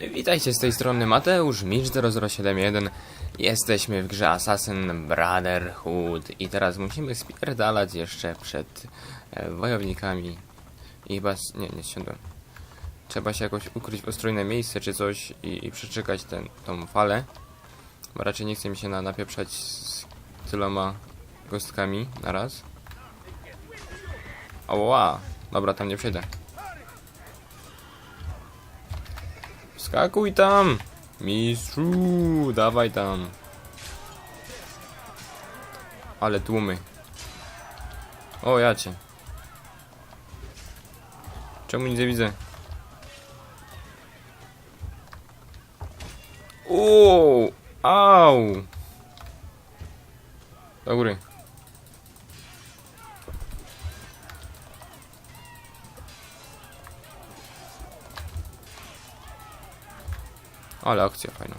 Witajcie z tej strony Mateusz, Micz 0071. Jesteśmy w grze Assassin Brotherhood i teraz musimy spierdalać jeszcze przed e, wojownikami. I chyba... nie, nie siądłem. Trzeba się jakoś ukryć w ostrojne miejsce czy coś i, i przeczekać ten, tą falę. Bo raczej nie chce mi się na, napieprzać z tyloma kostkami na raz. Oła, dobra, tam nie przejdę. Skakuj tam! Mistrzu, dawaj tam. Ale tłumy. O, ja cię. Czemu nic nie widzę? Uuu, au! Do góry. Ale akcja fajna.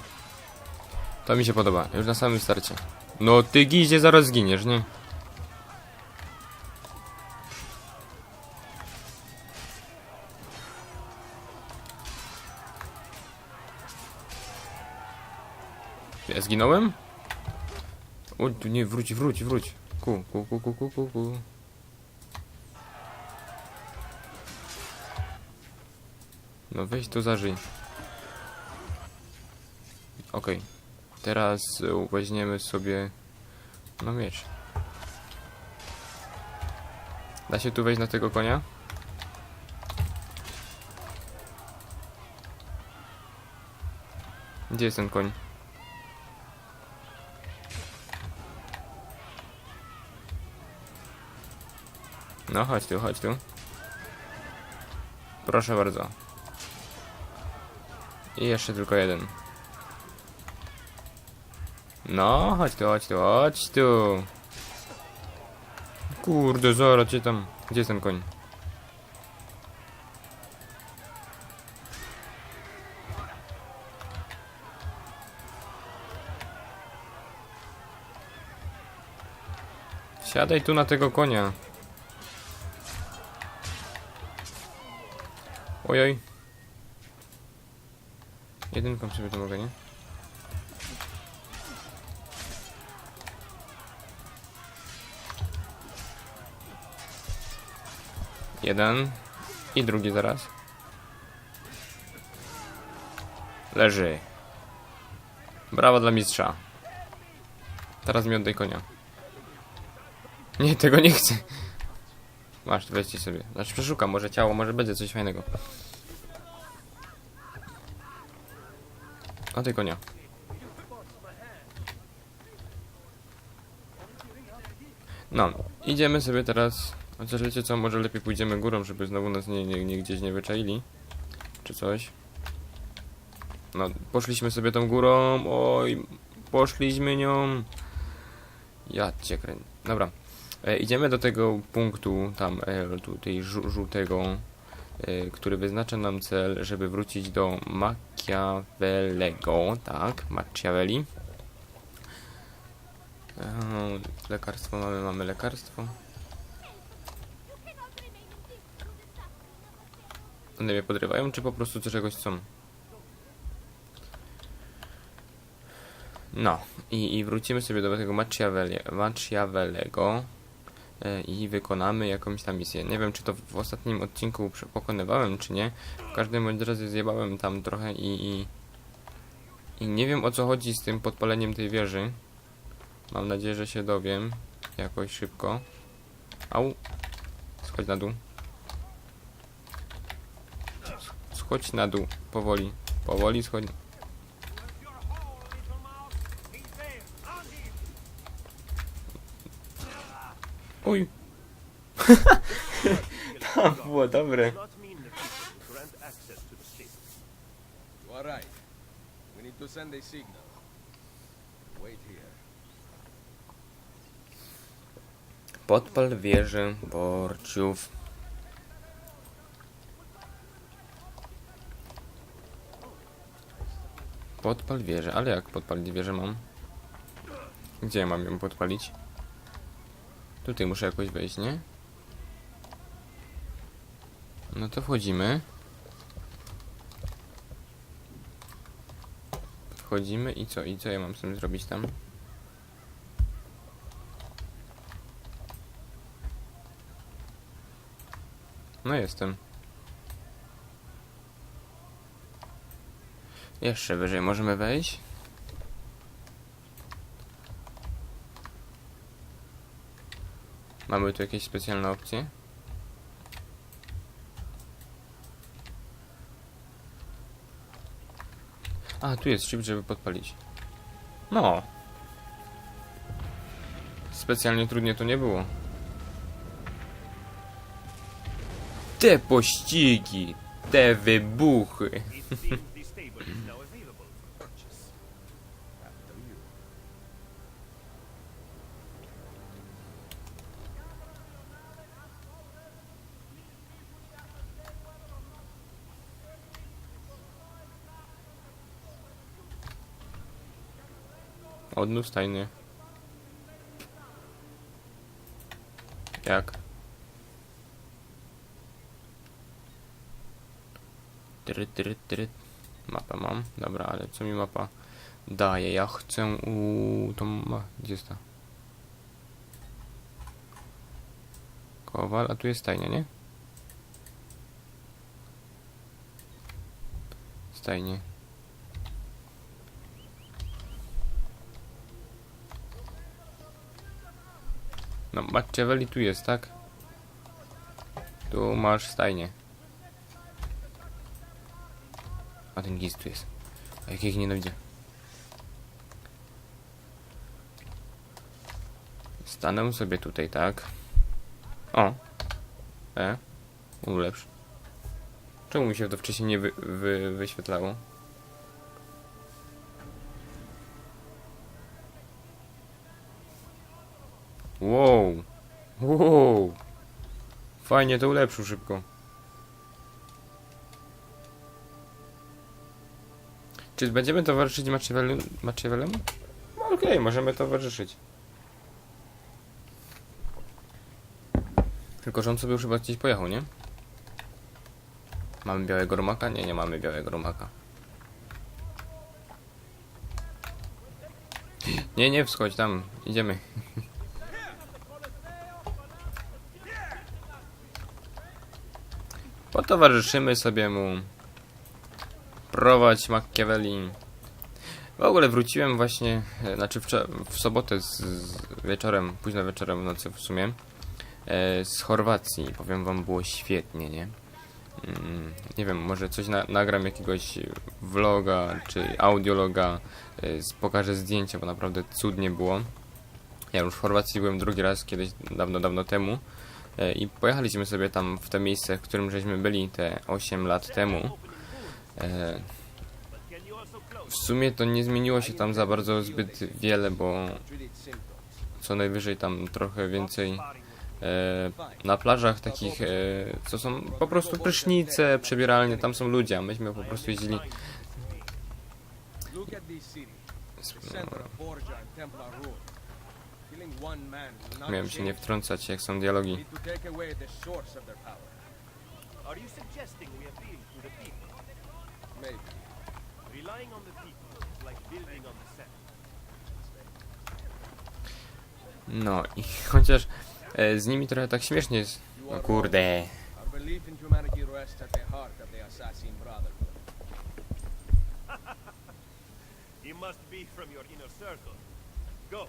To mi się podoba, już na samym starcie. No ty gizie zaraz zginiesz, nie? Ja zginąłem? O, nie, wróć, wróć, wróć. Ku, ku, ku, ku, ku, ku, ku. No weź tu zażyj. Okej. Teraz y, weźmiemy sobie... No miecz. Da się tu wejść na tego konia? Gdzie jest ten koń? No chodź tu, chodź tu. Proszę bardzo. I jeszcze tylko jeden. No, chodź tu, chodź tu, chodź tu. Kurde, zaraz cię tam. Gdzie jest ten koń? Siadaj tu na tego konia. Ojoj. Jedynką sobie to mogę, nie? Jeden. I drugi zaraz. Leży. Brawo dla mistrza. Teraz mi oddaj konia. Nie, tego nie chcę. Masz, weźcie sobie. Znaczy przeszukam, może ciało, może będzie coś fajnego. Oddaj konia. No, idziemy sobie teraz. Chociaż wiecie co, może lepiej pójdziemy górą, żeby znowu nas nie, nie, nie gdzieś nie wyczaili. Czy coś. No, poszliśmy sobie tą górą. Oj, poszliśmy nią. Ja cię krę... Dobra. E, idziemy do tego punktu, tam, e, tutaj żu żółtego, e, który wyznacza nam cel, żeby wrócić do Machiavellego, tak, Machiavelli. E, lekarstwo mamy, mamy lekarstwo. One mnie podrywają, czy po prostu do czegoś chcą? No, i, i wrócimy sobie do tego Machiavellego e, i wykonamy jakąś tam misję. Nie wiem, czy to w ostatnim odcinku pokonywałem, czy nie. W każdym razie zjebałem tam trochę i, i, i nie wiem o co chodzi z tym podpaleniem tej wieży. Mam nadzieję, że się dowiem jakoś szybko. Au, schodź na dół. Schodź na dół, powoli, powoli schodź. Uj. to było dobre. not mean that you grant access to the ship. You are right. We need to send a signal. Wait here. Podpal wieżę borciów. Podpal wieżę, ale jak podpalić wieżę mam? Gdzie mam ją podpalić? Tutaj muszę jakoś wejść, nie? No to wchodzimy. Wchodzimy i co? I co ja mam z tym zrobić tam? No jestem. Jeszcze wyżej możemy wejść. Mamy tu jakieś specjalne opcje? A, tu jest chip, żeby podpalić. No. Specjalnie trudnie to nie było. Te pościgi, te wybuchy. Одну стайне. Так. Трит-трит-трит. Mapę mam. Dobra, ale co mi mapa daje? Ja chcę u... tą. Gdzie jest ta? Kowal, a tu jest stajnia, nie? Stajnie. No, Machiavelli tu jest, tak? Tu masz stajnię. A ten gist tu jest. A jak ich nienawidzę. Stanę sobie tutaj, tak? O! E? Ulepsz. Czemu mi się to wcześniej nie wy, wy, wyświetlało? Wow! Wow! Fajnie to ulepszył szybko. Czy będziemy towarzyszyć Machiavellemu? No Okej, możemy towarzyszyć. Tylko, że on sobie już chyba gdzieś pojechał, nie? Mamy białego rumaka? Nie, nie mamy białego rumaka. Nie, nie wschodź tam, idziemy. Potowarzyszymy sobie mu. Prowadź Machiavelli. W ogóle wróciłem właśnie, e, znaczy wczor- w sobotę z, z wieczorem, późno wieczorem w nocy w sumie, e, z Chorwacji. Powiem wam, było świetnie, nie? Mm, nie wiem, może coś na, nagram jakiegoś vloga czy audiologa, e, pokażę zdjęcia, bo naprawdę cudnie było. Ja już w Chorwacji byłem drugi raz, kiedyś dawno, dawno temu. E, I pojechaliśmy sobie tam w to miejsce, w którym żeśmy byli te 8 lat temu. W sumie to nie zmieniło się tam za bardzo zbyt wiele, bo co najwyżej tam trochę więcej e, na plażach takich, e, co są po prostu prysznice, przebieralnie, tam są ludzie, a myśmy po prostu jeździli. Not Miałem się nie wtrącać, jak są dialogi. Are you suggesting we appeal to the people? Maybe. Relying on the people is like building on the sand. No i chociaż e, z nimi trochę tak śmiesznie jest. No kurde. wrong. Our belief in humanity rests at the heart of the Assassin Brotherhood. He must be from your inner circle. Go,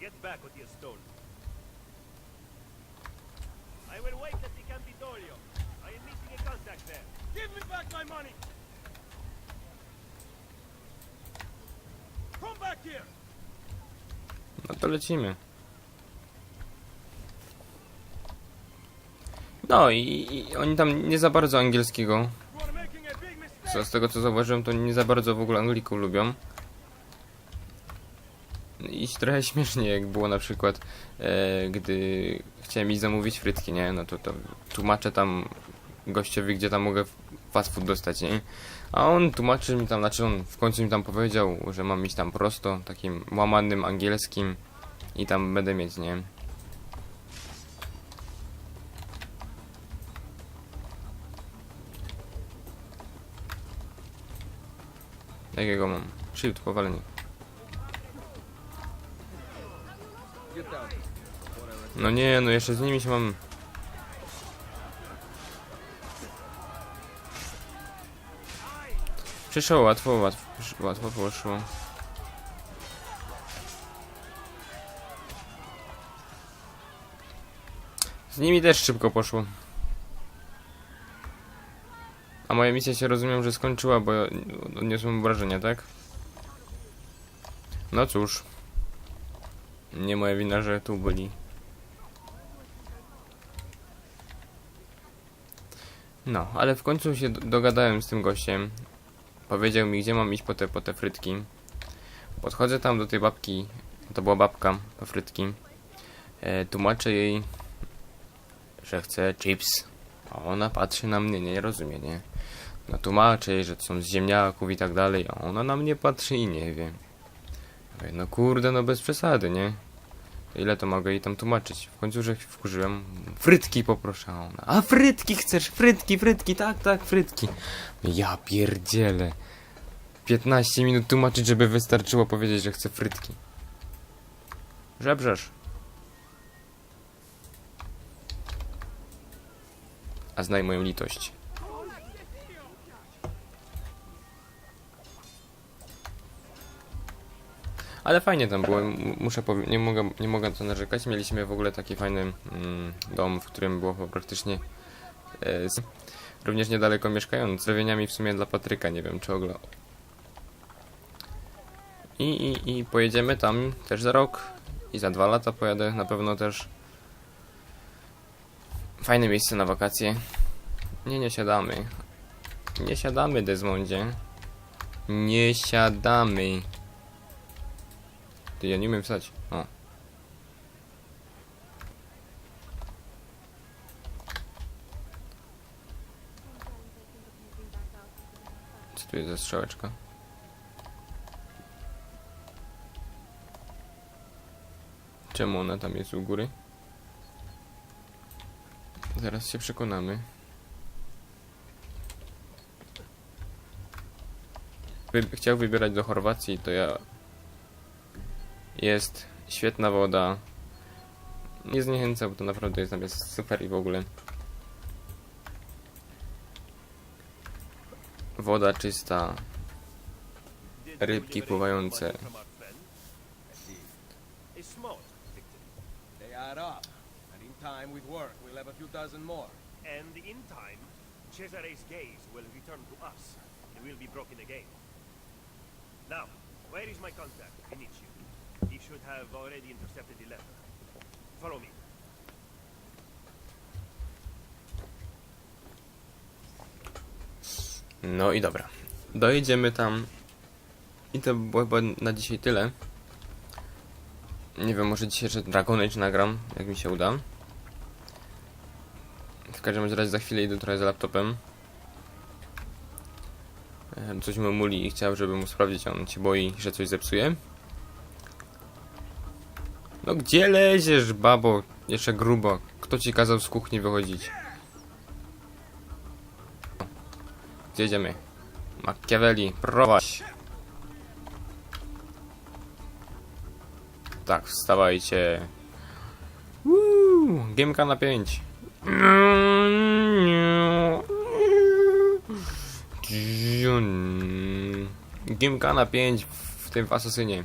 get back what he has stolen. I will wait at the Campidoglio. I am meeting a contact there. Give me back my money! No to lecimy. No i, i oni tam nie za bardzo angielskiego. Z tego co zauważyłem, to nie za bardzo w ogóle Anglików lubią. I trochę śmiesznie, jak było na przykład, e, gdy chciałem iść zamówić frytki, nie? No to, to tłumaczę tam gościowi, gdzie tam mogę fast food dostać, nie? A on tłumaczy mi tam, znaczy on w końcu mi tam powiedział, że mam iść tam prosto, takim łamanym angielskim i tam będę mieć, nie? Jakiego mam? Shift, powalenie. No nie, no jeszcze z nimi się mam... Przyszło łatwo, łatwo, łatwo poszło. Z nimi też szybko poszło. A moja misja się rozumiem, że skończyła, bo odniosłem obrażenia, tak? No cóż. Nie moja wina, że tu byli. No, ale w końcu się do- dogadałem z tym gościem. Powiedział mi, gdzie mam iść po te, po te frytki. Podchodzę tam do tej babki. To była babka po frytki. E, tłumaczę jej, że chcę chips. A ona patrzy na mnie, nie rozumie, nie? No tłumaczę jej, że są z ziemniaków i tak dalej. A ona na mnie patrzy i nie wie. Mówię, No kurde, no bez przesady, nie? Ile to mogę jej tam tłumaczyć? W końcu, że wkurzyłem. Frytki poproszę ona. A frytki chcesz? Frytki, frytki, tak, tak, frytki. Ja pierdzielę. 15 minut tłumaczyć, żeby wystarczyło powiedzieć, że chcę frytki. Żebrzesz. A znaj moją litość. Ale fajnie tam było, muszę nie mogę, nie mogę to narzekać. Mieliśmy w ogóle taki fajny mm, dom, w którym było praktycznie e, również niedaleko mieszkając, z lewieniami w sumie dla Patryka, nie wiem czy ogla. I, i, I pojedziemy tam też za rok i za dwa lata pojadę na pewno też. Fajne miejsce na wakacje. Nie, nie siadamy. Nie siadamy, Desmondzie. Nie siadamy. Ty, ja nie umiem wstać. O. Co? Czemu ona tam jest u góry? Zaraz się przekonamy. Wy chciał wybierać do Chorwacji, to ja jest świetna woda. Nie zniechęca, bo to naprawdę jest jest super i w ogóle. Woda czysta. Rybki you pływające. time, with work, we'll have a few dozen more. And in time, Cesare's gaze will return to us, and we'll be broken again. Now, where is my contact, Vinicius? He should have already intercepted the letter. Follow me. No i dobra. Dojedziemy tam. I to było chyba na dzisiaj tyle. Nie wiem, może dzisiaj jeszcze Dragon Age nagram, jak mi się uda. W każdym razie za chwilę idę trochę z laptopem. E, Coś mu muli i chciał, żeby mu sprawdzić, on się boi, że coś zepsuje. No gdzie leziesz, babo? Jeszcze grubo. Kto ci kazał z kuchni wychodzić? Gdzie jedziemy? Machiavelli, prowadź! Tak, wstawajcie. Woo, Gierka na 5. Gierka na 5 w tym w Asasynie.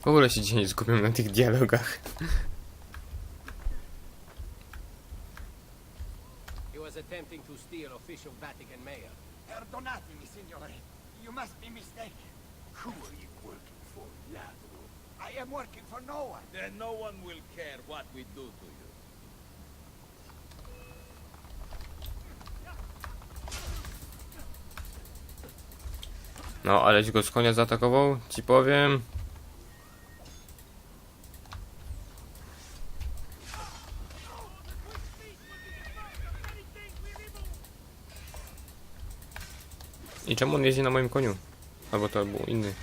W ogóle się dzisiaj zgubiłem na tych dialogach. Attempting to steal official Vatican mail. Signore. You must be mistaken. Who are you working for, ladro? I am working for no one. Then no one will care what we do to you. No, aleś go z konia zaatakował, ci powiem. Czemu on jeździ na moim koniu? Albo to był inny.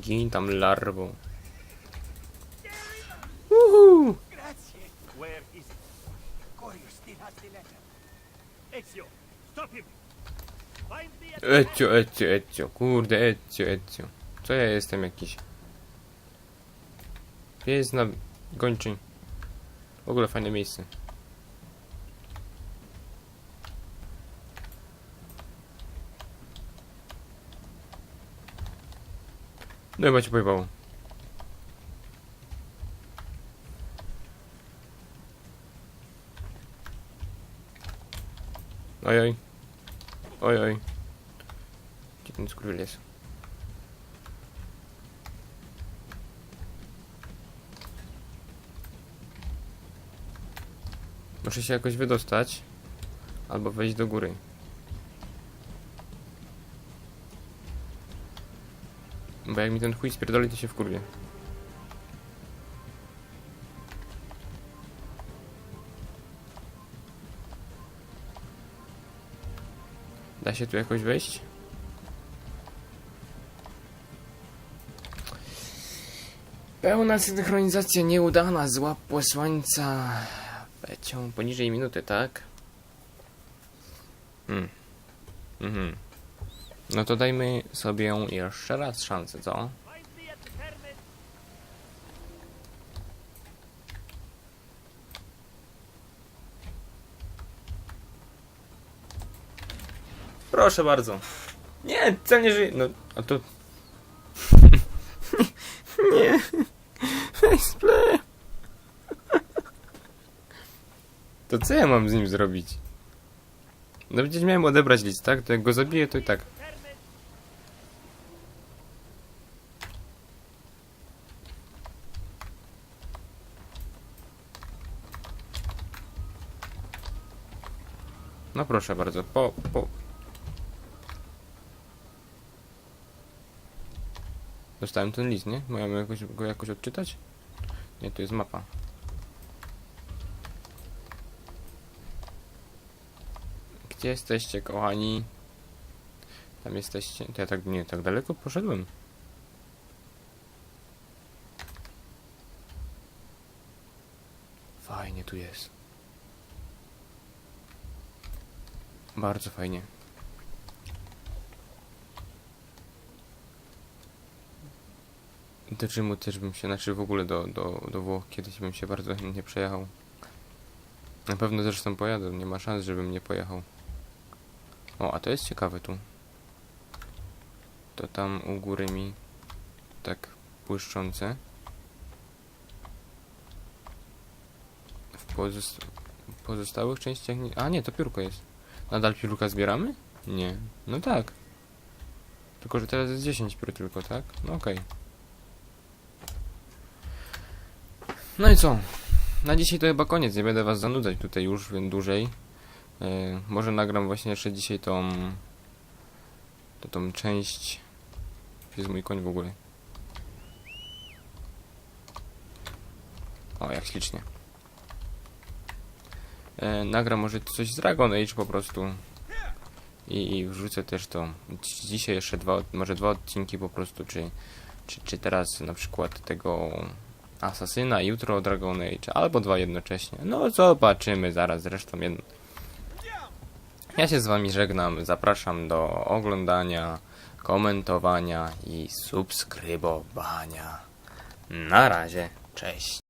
Gin tam larwą. Uhu! Ecio, ecio, ecio, kurde, ecio, ecio. Co ja jestem jakiś? Pies na gończy. W ogóle fajne miejsce. No chyba cię pojebało. Ojoj. Ojoj. Gdzie ten skurwiel jest? Muszę się jakoś wydostać. Albo wejść do góry. Bo jak mi ten chuj spierdoli, to się wkurwie. Da się tu jakoś wejść? Pełna synchronizacja nieudana, zła posłańca. Lecią poniżej minuty, tak? Hmm. Mhm. No to dajmy sobie jeszcze raz szansę, co? Proszę bardzo. Nie, co nie żyje. No, a to. nie. Faceplay. To co ja mam z nim zrobić? No przecież miałem odebrać list, tak? To jak go zabiję, to i tak. No proszę bardzo, po, po. Dostałem ten list, nie? Mamy jakoś, go jakoś odczytać? Nie, tu jest mapa. Gdzie jesteście, kochani? Tam jesteście. To ja tak nie tak daleko poszedłem. Fajnie tu jest. Bardzo fajnie. Do Rzymu też bym się, znaczy w ogóle do, do, do Włoch kiedyś bym się bardzo chętnie przejechał. Na pewno zresztą pojadę, nie ma szans, żebym nie pojechał. O, a to jest ciekawe tu. To tam u góry mi tak błyszczące. W pozost pozostałych częściach nie... A nie, to piórko jest. Nadal piórka zbieramy? Nie. No tak. Tylko, że teraz jest 10 piór tylko, tak? No okej. No i co? Na dzisiaj to chyba koniec. Nie będę was zanudzać tutaj już więc dłużej. Yy, może nagram właśnie jeszcze dzisiaj tą... To tą część... Gdzie jest mój koń w ogóle? O, jak ślicznie. E, nagram może coś z Dragon Age po prostu. I, I wrzucę też to. Dzi- Dzisiaj jeszcze dwa, może dwa odcinki po prostu, czy, czy, czy teraz na przykład tego Asasyna, jutro Dragon Age, albo dwa jednocześnie. No zobaczymy zaraz, zresztą jedno. Ja się z wami żegnam, zapraszam do oglądania, komentowania i subskrybowania. Na razie, cześć.